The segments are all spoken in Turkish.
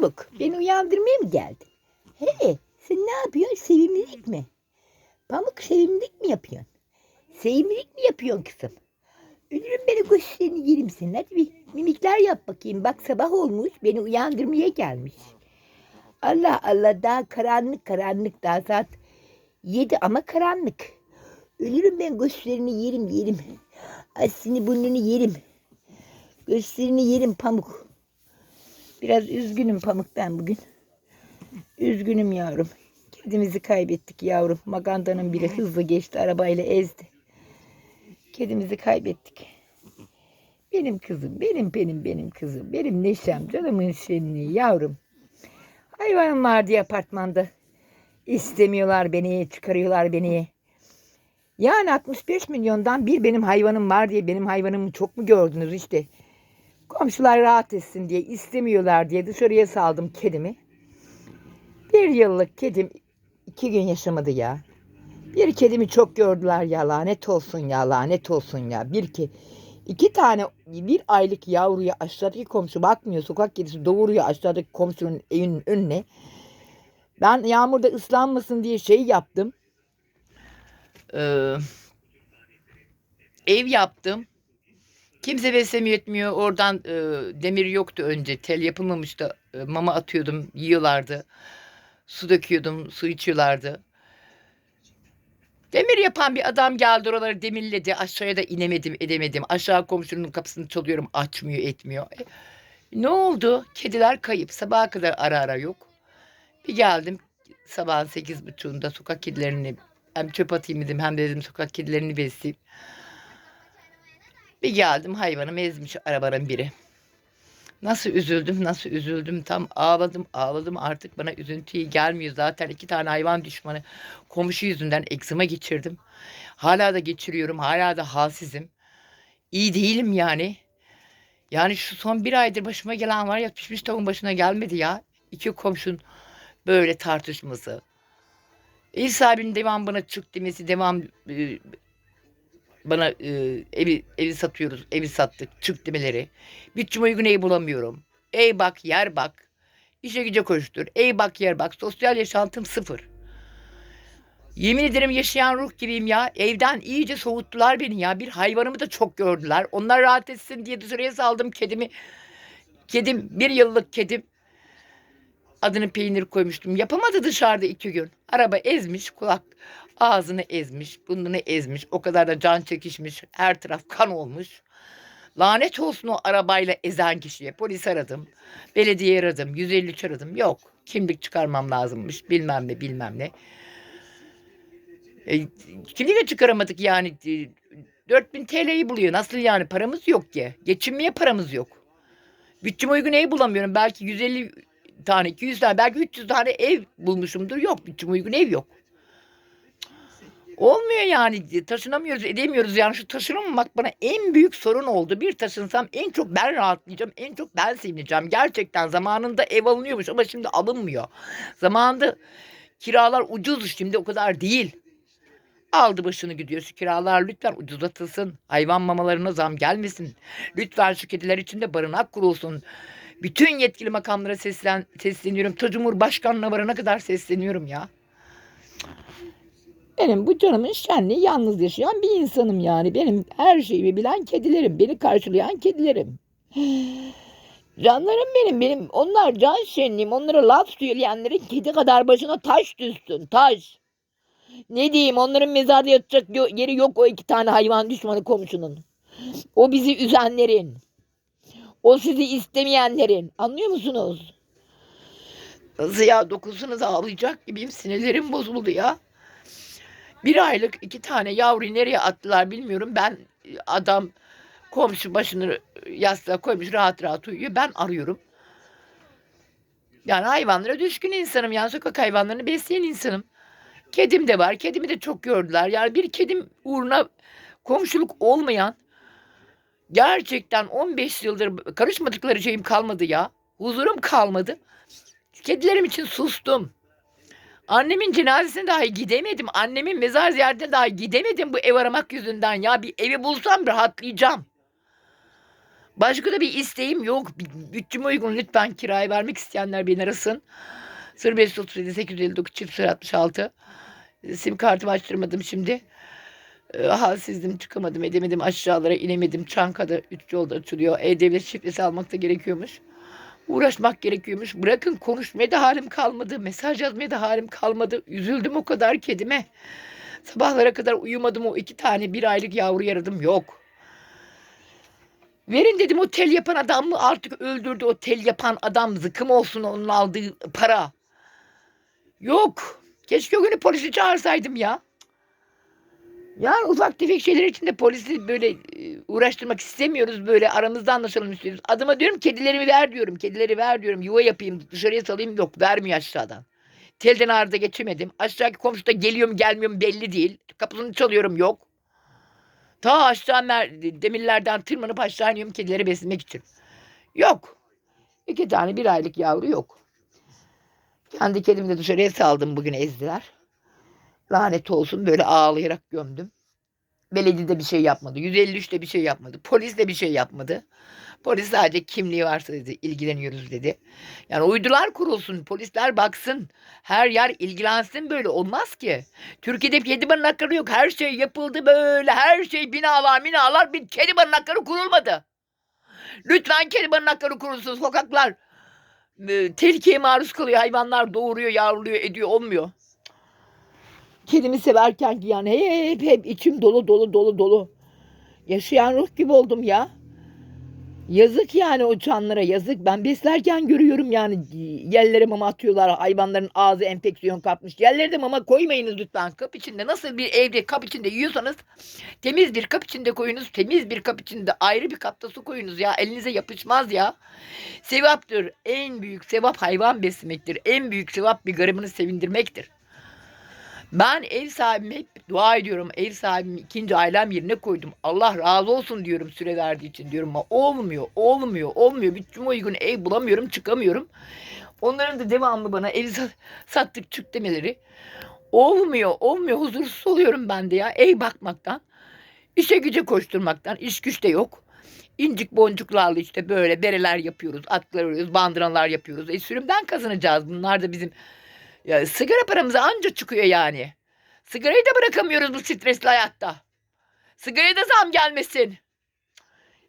Pamuk beni uyandırmaya mı geldin? He sen ne yapıyorsun sevimlilik mi? Pamuk sevimlilik mi yapıyorsun? Sevimlilik mi yapıyorsun kızım? Ölürüm beni göğüslerini yerim senin. Hadi bir mimikler yap bakayım. Bak sabah olmuş beni uyandırmaya gelmiş. Allah Allah daha karanlık karanlık daha saat yedi ama karanlık. Ölürüm ben göğüslerini yerim yerim. Aslını burnunu yerim. Göğüslerini yerim pamuk. Biraz üzgünüm Pamuk ben bugün. Üzgünüm yavrum. Kedimizi kaybettik yavrum. Magandanın biri hızlı geçti arabayla ezdi. Kedimizi kaybettik. Benim kızım, benim benim benim kızım. Benim neşem, canımın şenliği yavrum. Hayvanım var diye apartmanda. İstemiyorlar beni, çıkarıyorlar beni. Yani 65 milyondan bir benim hayvanım var diye benim hayvanımı çok mu gördünüz işte. Komşular rahat etsin diye istemiyorlar diye dışarıya saldım kedimi. Bir yıllık kedim iki gün yaşamadı ya. Bir kedimi çok gördüler ya lanet olsun ya lanet olsun ya. Bir ki iki tane bir aylık yavruya aşağıdaki komşu bakmıyor. Sokak kedisi doğuruyor aşağıdaki komşunun evinin önüne. Ben yağmurda ıslanmasın diye şey yaptım. Ee, ev yaptım. Kimse beslemiyor etmiyor. Oradan e, demir yoktu önce. Tel yapılmamıştı. E, mama atıyordum. Yiyorlardı. Su döküyordum. Su içiyorlardı. Demir yapan bir adam geldi oraları demirledi. Aşağıya da inemedim edemedim. Aşağı komşunun kapısını çalıyorum. Açmıyor etmiyor. E, ne oldu? Kediler kayıp. Sabaha kadar ara ara yok. Bir geldim sabahın sekiz buçuğunda sokak kedilerini hem çöp atayım dedim hem de dedim sokak kedilerini besleyeyim. Bir geldim hayvanım ezmiş arabanın biri. Nasıl üzüldüm, nasıl üzüldüm. Tam ağladım, ağladım. Artık bana üzüntü iyi gelmiyor. Zaten iki tane hayvan düşmanı komşu yüzünden egzama geçirdim. Hala da geçiriyorum. Hala da halsizim. İyi değilim yani. Yani şu son bir aydır başıma gelen var ya pişmiş tavuğun başına gelmedi ya. İki komşun böyle tartışması. Ev sahibinin devam bana çık demesi, devam e, bana e, evi evi satıyoruz, evi sattık, çık demeleri. Bütçeme uygun ev bulamıyorum. Ey bak, yer bak. İşe güce koştur. Ey bak, yer bak. Sosyal yaşantım sıfır. Yemin ederim yaşayan ruh gibiyim ya. Evden iyice soğuttular beni ya. Bir hayvanımı da çok gördüler. Onlar rahat etsin diye dışarıya saldım kedimi. Kedim bir yıllık kedim. Adını peynir koymuştum. Yapamadı dışarıda iki gün. Araba ezmiş kulak ağzını ezmiş, burnunu ezmiş. O kadar da can çekişmiş. Her taraf kan olmuş. Lanet olsun o arabayla ezen kişiye. Polis aradım. Belediye aradım. 153 aradım. Yok. Kimlik çıkarmam lazımmış. Bilmem ne bilmem ne. E, kimliği de çıkaramadık yani. E, 4000 TL'yi buluyor. Nasıl yani? Paramız yok ki. Geçinmeye paramız yok. Bütçeme uygun ev bulamıyorum. Belki 150 tane, 200 tane, belki 300 tane ev bulmuşumdur. Yok. Bütçeme uygun ev yok. Olmuyor yani taşınamıyoruz edemiyoruz yani şu taşınamamak bana en büyük sorun oldu. Bir taşınsam en çok ben rahatlayacağım en çok ben sevineceğim. Gerçekten zamanında ev alınıyormuş ama şimdi alınmıyor. Zamanında kiralar ucuz şimdi o kadar değil. Aldı başını gidiyor şu kiralar lütfen ucuzlatılsın. Hayvan mamalarına zam gelmesin. Lütfen şu kediler için de barınak kurulsun. Bütün yetkili makamlara seslen, sesleniyorum. Ta Cumhurbaşkanına varana kadar sesleniyorum ya. Benim bu canımın şenliği yalnız yaşayan bir insanım yani. Benim her şeyimi bilen kedilerim. Beni karşılayan kedilerim. Canlarım benim. Benim onlar can şenliğim. Onlara laf söyleyenlerin kedi kadar başına taş düşsün. Taş. Ne diyeyim onların mezarda yatacak yeri yok o iki tane hayvan düşmanı komşunun. O bizi üzenlerin. O sizi istemeyenlerin. Anlıyor musunuz? Nasıl ya dokusunuz ağlayacak gibiyim. Sinirlerim bozuldu ya. Bir aylık iki tane yavruyu nereye attılar bilmiyorum. Ben adam komşu başını yastığa koymuş rahat rahat uyuyor. Ben arıyorum. Yani hayvanlara düşkün insanım. Yani sokak hayvanlarını besleyen insanım. Kedim de var. Kedimi de çok gördüler. Yani bir kedim uğruna komşuluk olmayan gerçekten 15 yıldır karışmadıkları şeyim kalmadı ya. Huzurum kalmadı. Kedilerim için sustum. Annemin cenazesine dahi gidemedim. Annemin mezar ziyaretine dahi gidemedim bu ev aramak yüzünden ya. Bir evi bulsam rahatlayacağım. Başka da bir isteğim yok. Bütçeme uygun lütfen kiraya vermek isteyenler beni arasın. 0537 859 çift 66. Sim kartımı açtırmadım şimdi. Ee, halsizdim çıkamadım edemedim aşağılara inemedim. Çankada 3 yolda açılıyor. E-Devlet şifresi almak da gerekiyormuş. Uğraşmak gerekiyormuş. Bırakın konuşmaya da halim kalmadı. Mesaj yazmaya da halim kalmadı. Üzüldüm o kadar kedime. Sabahlara kadar uyumadım o iki tane bir aylık yavru yaradım yok. Verin dedim o tel yapan adam mı artık öldürdü o tel yapan adam zıkım olsun onun aldığı para. Yok. Keşke o günü polisi çağırsaydım ya. Yani ufak tefek şeyler için de polisi böyle e, uğraştırmak istemiyoruz böyle aramızda anlaşalım istiyoruz. Adıma diyorum kedilerimi ver diyorum. Kedileri ver diyorum. Yuva yapayım dışarıya salayım yok vermiyor aşağıdan. Telden arıza geçemedim. Aşağıdaki komşu da geliyor mu gelmiyor mu belli değil. Kapısını çalıyorum yok. Ta aşağı demirlerden tırmanıp aşağı iniyorum kedileri beslemek için. Yok. İki tane bir aylık yavru yok. Kendi kedimi de dışarıya saldım bugün ezdiler. Lanet olsun böyle ağlayarak gömdüm. Belediye de bir şey yapmadı. 153 de bir şey yapmadı. Polis de bir şey yapmadı. Polis sadece kimliği varsa dedi ilgileniyoruz dedi. Yani uydular kurulsun, polisler baksın. Her yer ilgilensin böyle olmaz ki. Türkiye'de kedi barınakları yok. Her şey yapıldı böyle. Her şey binalar binalar. Bir kedi barınakları kurulmadı. Lütfen kedi barınakları kurulsun. Sokaklar tehlikeye maruz kalıyor. Hayvanlar doğuruyor, yavruluyor, ediyor. Olmuyor. Kedimi severken ki yani hep hep içim dolu dolu dolu dolu. Yaşayan ruh gibi oldum ya. Yazık yani o canlara yazık. Ben beslerken görüyorum yani yerlere mama atıyorlar. Hayvanların ağzı enfeksiyon kapmış. Yerlere de mama koymayınız lütfen. Kap içinde nasıl bir evde kap içinde yiyorsanız temiz bir kap içinde koyunuz. Temiz bir kap içinde ayrı bir kapta su koyunuz ya. Elinize yapışmaz ya. Sevaptır. En büyük sevap hayvan beslemektir. En büyük sevap bir garibanı sevindirmektir. Ben ev sahibime hep dua ediyorum. Ev sahibimi ikinci ailem yerine koydum. Allah razı olsun diyorum süre verdiği için diyorum ama olmuyor, olmuyor, olmuyor. Bütçeme uygun ev bulamıyorum, çıkamıyorum. Onların da devamlı bana ev sa- sattık çık demeleri. Olmuyor, olmuyor. Huzursuz oluyorum ben de ya ev bakmaktan. İşe güce koşturmaktan. iş güç de yok. İncik boncuklarla işte böyle bereler yapıyoruz, atlar örüyoruz, bandıralar yapıyoruz. E sürümden kazanacağız. Bunlar da bizim ya sigara paramıza anca çıkıyor yani. Sigarayı da bırakamıyoruz bu stresli hayatta. Sigaraya da zam gelmesin.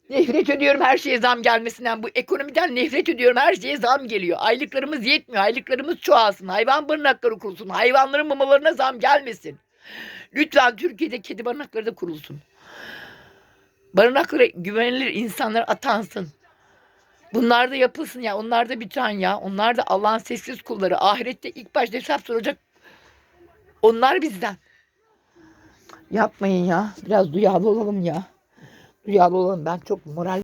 Nefret ediyorum her şeye zam gelmesinden. Bu ekonomiden nefret ediyorum. Her şeye zam geliyor. Aylıklarımız yetmiyor. Aylıklarımız çoğalsın. Hayvan barınakları kurulsun. Hayvanların mamalarına zam gelmesin. Lütfen Türkiye'de kedi barınakları da kurulsun. Barınaklara güvenilir insanlar atansın. Bunlar da yapılsın ya. Onlar da bir can ya. Onlar da Allah'ın sessiz kulları. Ahirette ilk başta hesap soracak. Onlar bizden. Yapmayın ya. Biraz duyarlı olalım ya. Duyarlı olalım. Ben çok moral